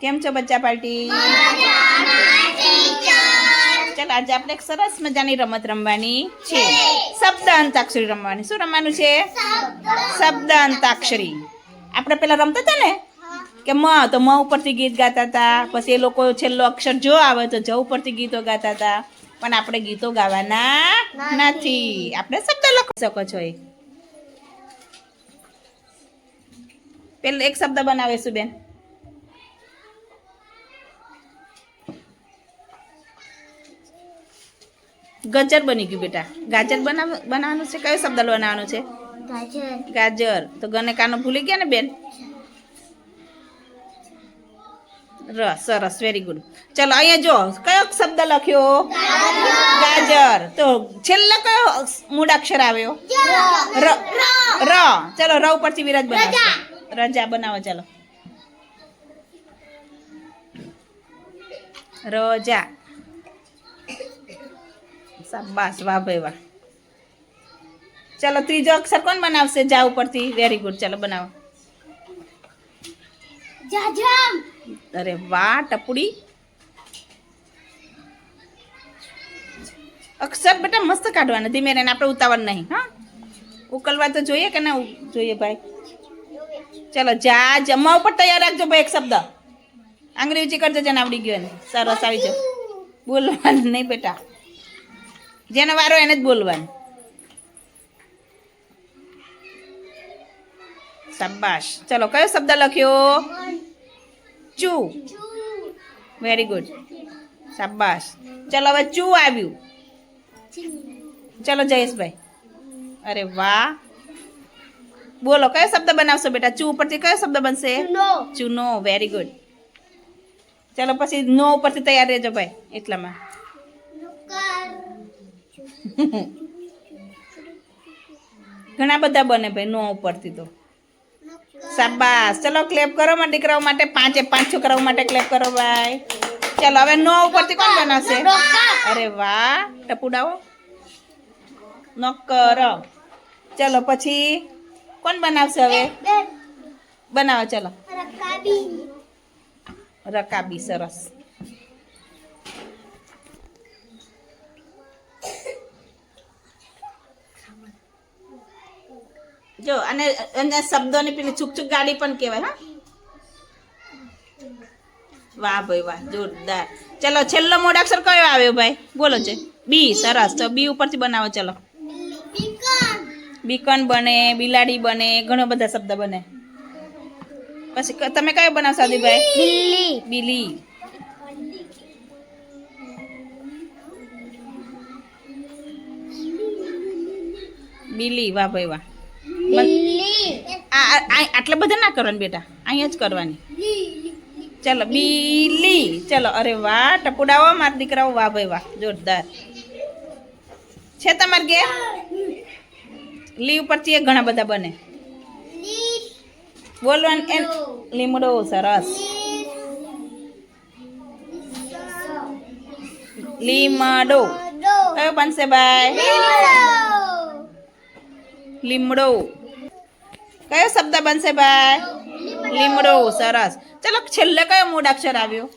કેમ છો બચ્ચા પાર્ટી? ચાલો, આજે આપણે એક સરસ મજાની રમત રમવાની છે. શબ્દ અંતાક્ષરી રમવાની. શું રમવાનું છે? શબ્દ અંતાક્ષરી આપણે પેલા રમતા હતા ને? કે મ તો મ ઉપરથી ગીત ગાતા હતા, પછી એ લોકો છેલ્લો અક્ષર જો આવે તો જ ઉપરથી ગીતો ગાતા હતા. પણ આપણે ગીતો ગાવાના નથી. આપણે શબ્દ લખી શકો છો એ. પેલો એક શબ્દ બનાવીશું બેન. ગજર બની ગયું બેટા. ગાજર બનાવ બનાવવાનું છે? કયો શબ્દ બનાવવાનો છે? ગાજર. તો ગને કાનો ભૂલી ગયા ને બેન? ર સરસ વેરી ગુડ ચલો અહીંયા જો કયો શબ્દ લખ્યો? ગાજર. તો છેલ્લો કયો મૂળાક્ષર આવ્યો? ર. ર. ચલો ર ઉપરથી વિરાજ બનાવો રજા બનાવો ચલો. રજા. શાબાશ વાહ ભાઈ વાહ. ચલો ત્રીજો અક્ષર કોણ બનાવશે? જા ઉપરથી. વેરી ગુડ ચલો બનાવો. અરે વાહ ટપુડી. અક્ષર બેટા મસ્ત કાઢવાના. ધીમે રહીને આપણે ઉતાવળ નહીં હા? ઉકલવા તો જોઈએ કે ના જોઈએ ભાઈ? ચલો જા જમવા ઉપર તૈયાર રાખજો ભાઈ એક શબ્દ. આંગળી ઊંચી કરજો જેને આવડી ગયો ને સરસ આવી જાઓ. બોલવાનું નહીં બેટા. જેનો વારો એને જ બોલવાનું. શાબાશ. ચલો કયો શબ્દ લખ્યો? ચૂ. વેરી ગુડ શાબાશ. ચલો હવે ચૂ આવ્યું. ચલો જયેશભાઈ. અરે વાહ. બોલો કયો શબ્દ બનાવશો બેટા? ચૂ ઉપરથી કયો શબ્દ બનશે? નો ચૂનો. વેરી ગુડ ચલો પછી નો ઉપરથી તૈયાર રહેજો ભાઈ એટલામાં. ઘણા બધા બને ભાઈ, નો ઉપરથી તો. શાબાશ. ચલો ક્લેપ કરો મારા દીકરાઓ માટે. પાંચે પાંચ છોકરાઓ માટે ક્લેપ કરો ભાઈ. ચલો, હવે નો ઉપરથી કોણ બનાવશે? અરે વાહ, ટપુડાઓ. નોકર ચલો, પછી કોણ બનાવશે હવે? બનાવો, ચલો. રકાબી, સરસ. જો, અને અને શબ્દોની પેલી છુક છુક ગાડી પણ કહેવાય, હા? વાહ ભાઈ વાહ, જોરદાર. ચલો, છેલ્લો મોડાક્ષર કયો આવ્યો ભાઈ? બોલો છે બી, સરસ. તો બી ઉપરથી બનાવો, ચલો. બીકન બને, બિલાડી બને, ઘણો બધા શબ્દ બને. પછી તમે કયો બનાવશો, આદિભાઈ? બિલ્લી બિલી. બિલી, વાહ ભાઈ વાહ. આટલા બધા ના કરવાની બેટા. અહીંયા જ કરવાની. ચલો બિલી ચલો અરે વાહ ટપુડાઓ મારા દીકરાઓ વાહ ભાઈ વાહ. જોરદાર. છે તમારે ઘેર? લી ઉપરથી એ ઘણા બધા બને. બોલવાનું એન લીમડો સરસ. લીમડો. કયો બનશે ભાઈ લીમડો. કયો શબ્દ બનશે ભાઈ? લીમડો. સરસ. ચલો, છેલ્લે કયો મૂળાક્ષર આવ્યો?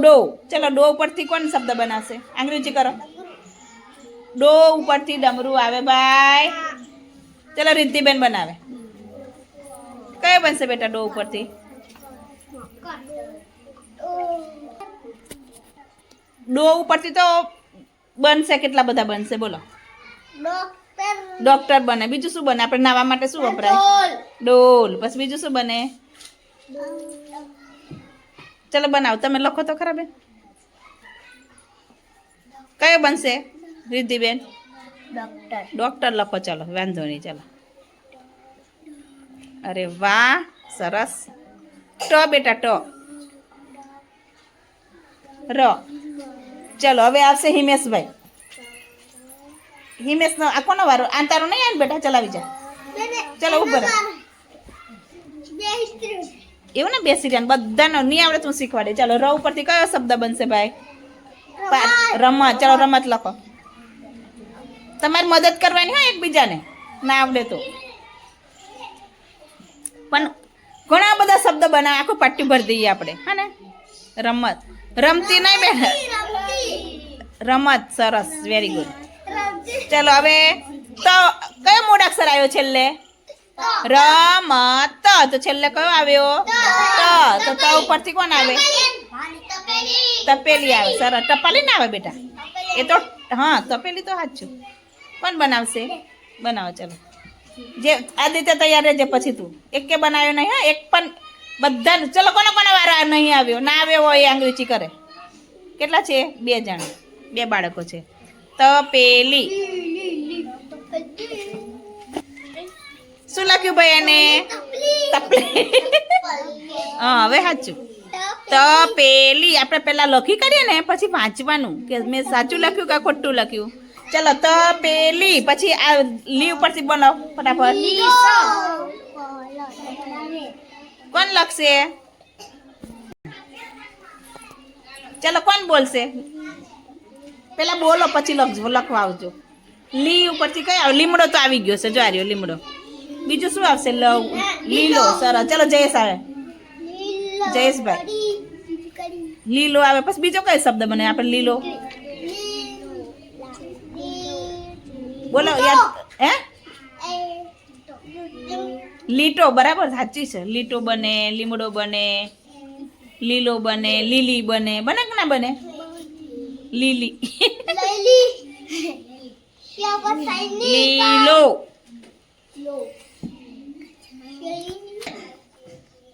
ડો. ચલો, ડો ઉપરથી કોણ શબ્દ બનાવશે? અંગ્રેજી કરો. ડો ઉપરથી ડમરું આવે ભાઈ. ચલો, રિદ્ધિબેન બનાવે. કયો બનશે બેટા ડો ઉપરથી? ડો ઉપરથી તો બનશે, કેટલા બધા બનશે? બોલો. ડોક્ટર. બને. બીજું શું બને? આપણે નાવા માટે શું વપરાય? ડોલ. પછી બીજું શું બને? ચલો બનાવો. તમે લખો તો ખરા બેન. કયો બનશે? રિદ્ધિબેન? ડોક્ટર. ડોક્ટર લખો. ચલો વાંધો નહીં. ચલો. અરે વાહ! સરસ. ટ બેટા ટ. ર. ચલો હવે આવશે હિમેશભાઈ. હિમેશનો આ કોનો વારો? આ તારો નહીં આવે બેટા? ચલાવી જા. ચલો ઉભર એવું ને? બેસી રહ્યા બધાનો નહીં આવડે તું શીખવાડે ચાલો ર ઉપરથી કયો શબ્દ બનશે ભાઈ? રમત. ચાલો રમત લખો. તમારે મદદ કરવાની હોય એકબીજાને? ના આવડે તો. પણ ઘણા બધા શબ્દ બનાવે આખું પાટ્યું ભરી દઈએ આપણે. હા ને? રમત. રમતી નહીં બેન. રમત સરસ વેરી ગુડ ચલો હવે તો કયો મૂળાક્ષર આવ્યો છેલ્લે? રમત તો. છેલ્લે કયો આવ્યો? ત. તો. ત ઉપરથી કોણ આવે? તપેલી. આવે. સરસ. ટપાલી ના આવે બેટા? એ તો હા તપેલી તો સાચું કોણ બનાવશે? બનાવો ચલો. જે આદિત્ય તૈયાર રહેજે પછી તું. એક કે બનાવ્યો નહીં હા એક પણ બધા ચલો કોનો કોનો વારો આ નહીં આવ્યો? ના આવ્યો હોય આંગળીચી કરે. કેટલા છે? બે જણ. બે બાળકો છે. તપેલી શું લખ્યું ભાઈ એને? હા, હવે સાચું. તપેલી આપણે પેલા લખી કરીએ ને, પછી વાંચવાનું, કે મેં સાચું લખ્યું કે ખોટું લખ્યું. ચલો તપેલી પછી આ લી ઉપરથી બનાવો, ફટાફટ. કોણ લખશે? ચલો, કોણ બોલશે? પેલા બોલો, પછી લખજો લખવા આવજો લી ઉપરથી કઈ આવે? લીમડો તો આવી ગયો છે, જો આ રહ્યો લીમડો. બીજું શું આવશે? લીલો, સરસ. ચલો, જયેશ આવે. જયેશભાઈ. લીલો આવે. પછી બીજો કયો શબ્દ બને? આપણે લીલો. બોલો, યાદ, હે? લીટો, બરાબર? સાચી છે. લીટો બને, લીમડો બને, લીલો બને, લીલી બને. બને કે ના બને? લીલી લીલો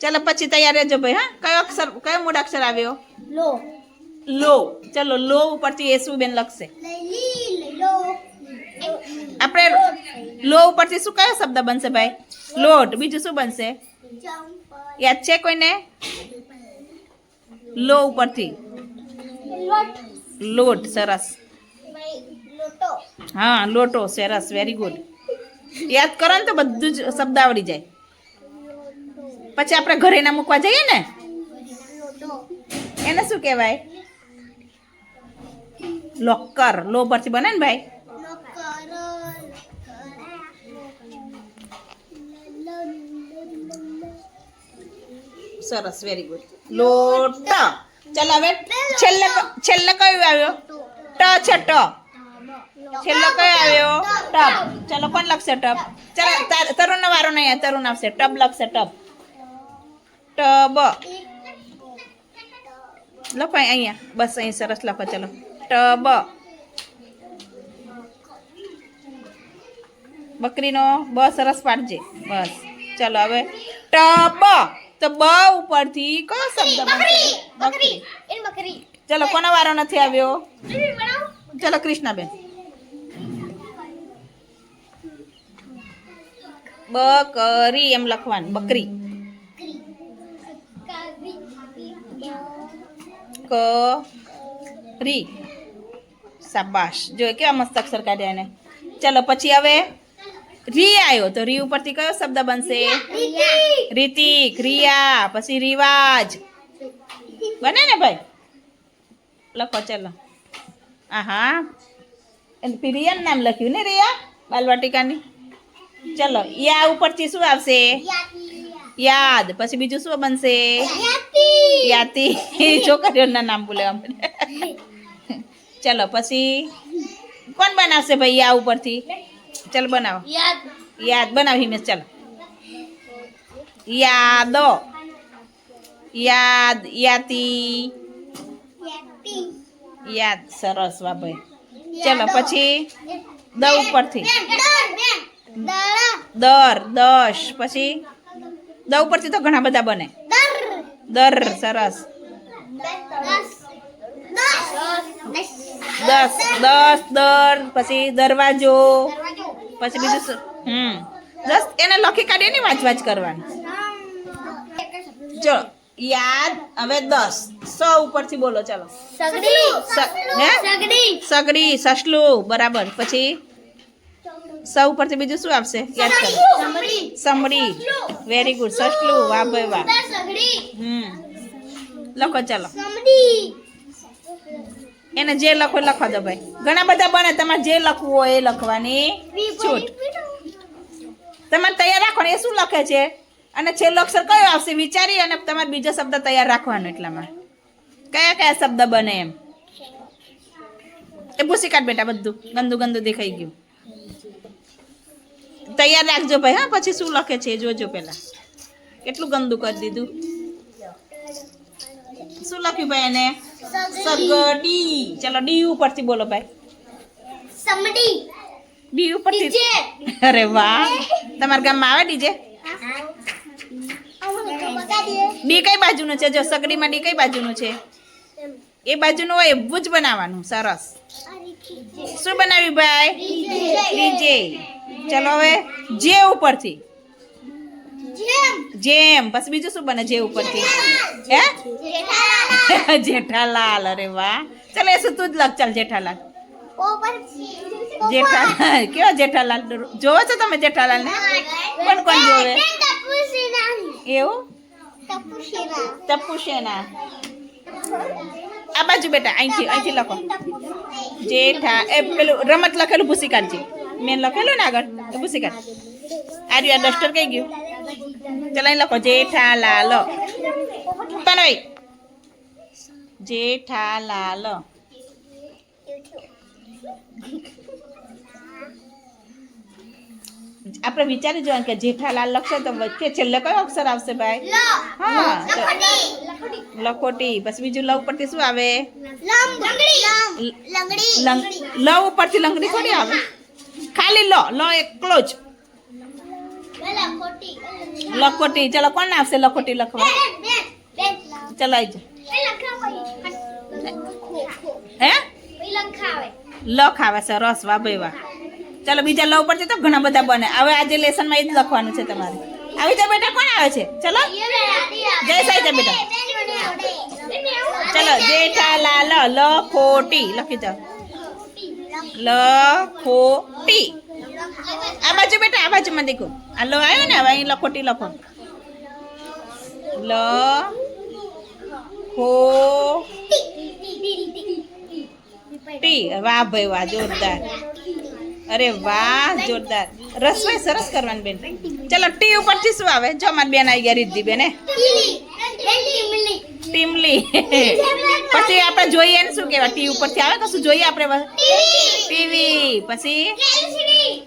ચલો પછી તૈયાર રહેજો ભાઈ હા કયો અક્ષર કયો મૂળાક્ષર આવ્યો લો ચલો લો ઉપરથી એ શું બેન લખશે। આપણે લો ઉપરથી શું કયો શબ્દ બનશે ભાઈ? લોટ. બીજું શું બનશે? યાદ છે કોઈને? લો ઉપરથી લોટ. સરસ. હા, લોટો સરસ વેરી ગુડ યાદ કરો ને તો બધું જ શબ્દ આવડી જાય. પછી આપણે ઘરે ના મૂકવા જઈએ ને? એને શું કહેવાય? લોકર લો પરથી બને ને ભાઈ? સરસ વેરી ગુડ લોટ. ચાલ હવે છેલ્લે છેલ્લે કયું આવ્યો? ટ છે ટ. છેલ્લો કયો આવ્યો? ટપ ચલો, કોણ લખશે ટપ ચાલો, તાર- તરુણનો વારો નહીં તરુણ આવશે. ટબ લખશે, ટબ. ટબ. લખો અહીંયા. બસ, અહીં સરસ લખો, ચલો. ટબ. બકરીનો બ સરસ પાડજે. બસ. ચલો, હવે ટબ. તો બ ઉપરથી કયો શબ્દ બનશે બકરી ચલો કોનો વારો નથી આવ્યો? ચલો કૃષ્ણાબેન. બકરી એમ લખવાનું બકરી. ક રી શાબાશ. જો કેવા મસ્ત અક્ષર કાઢ્યા એને. ચલો પછી હવે? રી આવ્યો તો રી ઉપરથી કયો શબ્દ બનશે? રીતિક. રિયા પછી રિવાજ. બને ને ભાઈ? લખો ચલો. આહા. એને પછી રિયાનું નામ લખ્યું ને રિયા બાલવાટિકાની? ચલો યા ઉપરથી શું આવશે? યાદ. પછી બીજું શું બનશે? યાતી. છોકરીઓના નામ બોલે આપણે ચલો પછી કોણ બનાવશે ભાઈ યા ઉપરથી? ચલો બનાવો. યાદ. બનાવ હિમેશ ચાલો. યાદો. યાદ યાતી યાદ. સરસ બાબા ભાઈ ચલો પછી દ ઉપરથી. દર દશ. પછી દ ઉપરથી તો ઘણા બધા બને. દર સરસ. દસ. દસ. દર પછી દરવાજો. પછી બીજું શું? હમ. દસ એને લખી કાઢીએ ને વાંચ વાંચ કરવાનું. ચલો યાદ હવે દસ. સ ઉપરથી બોલો ચાલો. સગડી. હે? સગડી. સસલું બરાબર. પછી? સ ઉપરથી બીજું શું આવશે? યાદ કરો. સમડી. વેરી ગુડ સસલું વાહ ભાઈ વાહ. હમ. લખો ચાલો. એને જે લખો લખવા દો ભાઈ. ઘણા બધા બને તમારે જે લખવું હોય એ લખવાની છૂટ. તમારે તૈયાર રાખો ને એ શું લખે છે? અને છેલ્લો અક્ષર કયો આવશે? વિચારી અને તમારે બીજો શબ્દ તૈયાર રાખવાનો એટલામાં. કયા કયા શબ્દ બને એમ? એ ભૂસી કાઢ બેટા બધું. ગંદુ ગંદુ દેખાઈ ગયું. તૈયાર રાખજો ભાઈ હા પછી શું લખે છે જોજો પેલા કેટલું ગંદુ કરી દીધું. શું લખ્યું ભાઈ એને? સગડી ચલો ડી ઉપરથી બોલો ભાઈ. સમડી. ડી ઉપરથી. અરે વાહ. તમારા ગામમાં આવે ડીજે? ડી કઈ બાજુનું છે? જો સગડીમાં ડી કઈ બાજુનું છે? એ બાજુનું હોય એવું જ બનાવવાનું. સરસ. શું બનાવ્યું ભાઈ? ડીજે. ચલો હવે જે ઉપરથી. જેમ. જેમ. પછી બીજું શું બને જે ઉપરથી? હે? જેઠાલાલ. અરે વાહ. ચાલ એ શું તું જ લખ ચાલ જેઠાલાલ. જેઠા જેઠાલાલ કેવો જેઠાલાલ? જોવો છો તમે જેઠાલાલ ને કોણ કોણ જોવે? એવું? તપુસેના. આ બાજુ બેટા અહીંથી અહીંથી લખો. જેઠા એ પેલું રમત લખેલું ભૂસી કાઢજે મેં લખેલું ને આગળ? તો ભૂસી કાઢ આર્યું આ ડસ્ટર કઈ ગયું? ચાલ અહીં લખો. જેઠાલાલ. તનોય. જેઠાલાલ. આપણે વિચારી જોવાનું કે જેઠાલાલ લખશે તો વચ્ચે છેલ્લે કયો અક્ષર આવશે ભાઈ? હા લખોટી. પછી બીજું લવ પરથી શું આવે? લવ લ ઉપરથી લંગડી થોડી આવે. ખાલી લ. લ એકલો જ. લખોટી. ચલો કોણ આવશે લખોટી લખવા? બેન બેન હે? લખાવે. લખ આવે છે રસ વાહ ચલો બીજા લવ પડશે તો ઘણા બધા બને. હવે આજે લેસનમાં એ જ લખવાનું છે તમારે. આવી જા બેટા કોણ આવે છે? ચલો. જય સાઈ જા બેટા. ચલો જેઠાલાલ લખોટી લખી જાઓ ખોટી. આ બાજુ બેટા આ બાજુમાં દેખો. આ લો આવ્યો ને? હવે અહીં લખોટી લખો. લ ખો ટી, વાહ ભાઈ, વાહ, જોરદાર. અરે વાહ, જોરદાર. રસોઈ સરસ કરવાની બેન. ચલો, ટી ઉપરથી શું આવે? જો મારી બેન આવી ગયા રીધી બેને ટીમલી. પછી આપણે જોઈએ ને શું કહેવાય? ટી ઉપરથી આવે કશું જોઈએ આપણે? ટીવી. પછી?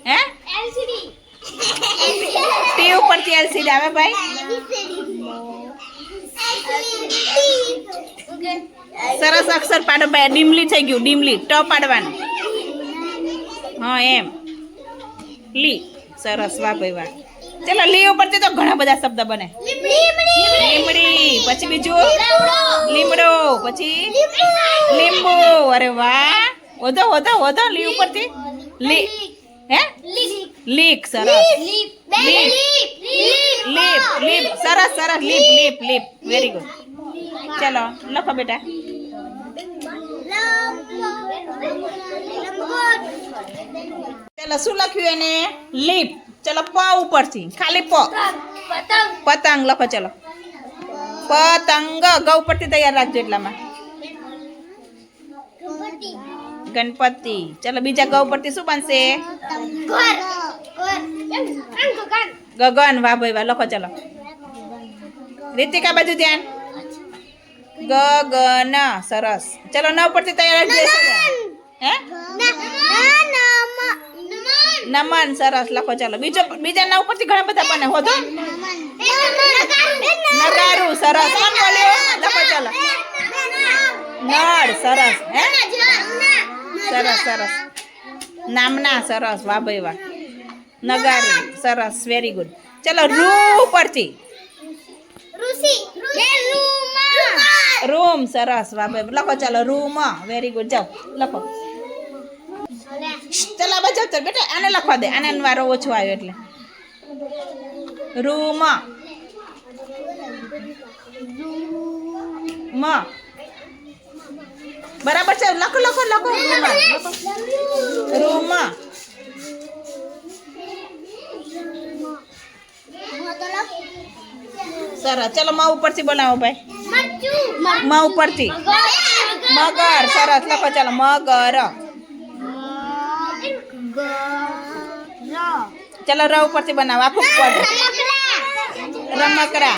હે? ટી ઉપરથી એલસીડી આવે ભાઈ. સરસ અક્ષર પાડો બે. ડીમલી થઈ ગયું ડીમલી. ટ પાડવાનું. હા એમ. લી. સરસ વાહ ભાઈ વાહ. ચલો લી ઉપરથી તો ઘણા બધા શબ્દ બને. લીમડી. પછી બીજું? લીમડો. પછી? લીંબુ. અરે વાહ. વધો વધો વધો લી ઉપરથી. લી. હે? લીક સરસ. લીપ લીપ સરસ સરસ લીપ લીપ લીપ વેરી ગુડ ચલો લખો બેટા ચલો શું લખ્યું એને? લીપ ચલો પ ઉપરથી. ખાલી પ. પતંગ. લખો ચલો. પતંગ. ગ ઉપરથી તૈયાર રાખજો એટલામાં. ગણપતિ. ચલો બીજા ગ ઉપરથી શું બનશે? ગગન, વાહ ભાઈ વાહ, લખો, ચલો. રીતિકા બાજુ ધ્યાન. ગગન, સરસ. ચલો નવ પરથી તૈયાર હે? નમન, સરસ, લખો, ચાલો. બીજો, બીજા નવ પરથી ઘણા બધા બને, હો તો. નગારું, સરસ. કોણ બોલ્યો લખો, ચાલો. નળ, સરસ. હે? સરસ સરસ. નામના, સરસ. વાહ ભાઈ વાહ. નગારી. સરસ વેરી ગુડ ચલો રૂ પરથી. રૂમ. સરસ બાબે લખો ચાલો રૂમ. વેરી ગુડ જાઓ. લખો. ચલો આ તો બેટા આને લખવા દે. આને વારો ઓછો આવ્યો એટલે. રૂમ. મ બરાબર છે? લખો લખો લખો. Room room. સરસ. ચલો મ ઉપરથી બોલાવો ભાઈ. મા ઉપરથી. મગર. સરસ. લખો ચાલો. મગર. ચલો ર ઉપરથી બનાવો. આખું પદ રમકડા.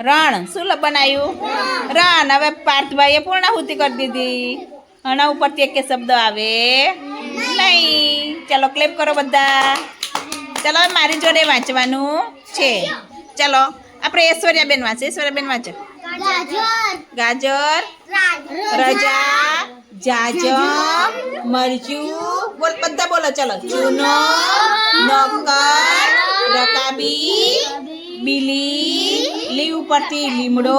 રણ. શું બનાવ્યું રણ. હવે પાર્થભાઈએ પૂર્ણાહુતિ કરી દીધી. આના ઉપરથી એક શબ્દ આવે? નહીં. ચલો ક્લેપ કરો બધા. ચલો મારી જોડે વાંચવાનું છે. ચલો આપણે ઐશ્વર્યાબેન વાંચે. ઐશ્વર્યાબેન વાંચો. ગાજર. રજા જાજમ મરચું. બોલ બધા બોલો ચલો. ચૂનો નોકર રકાબી બિલી લી ઉપરથી લીમડો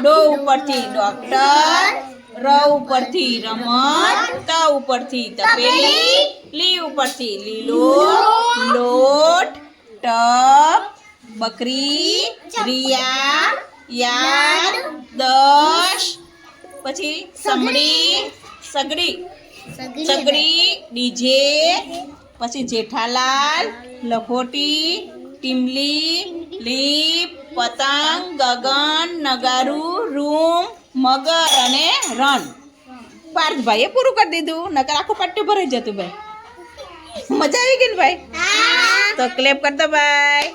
ડો ઉપરથી ડોક્ટર ર ઉપરથી રમત ત ઉપરથી તપેલી લી ઉપરથી લીલો લોટ ટપ બકરી રિયા યાદ દશ પછી સમડી સગડી સગડી ડીજે પછી જેઠાલાલ લખોટી ટીમલી લીપ પતંગ ગગન નગારું રૂમ મગર અને રણ. પાર્થભાઈએ પૂરું કરી દીધું નકર આખું પટ્ટું ભરાઈ જતું ભાઈ. મજા આવી ગઈ ને ભાઈ? તો ક્લેપ કરતો ભાઈ.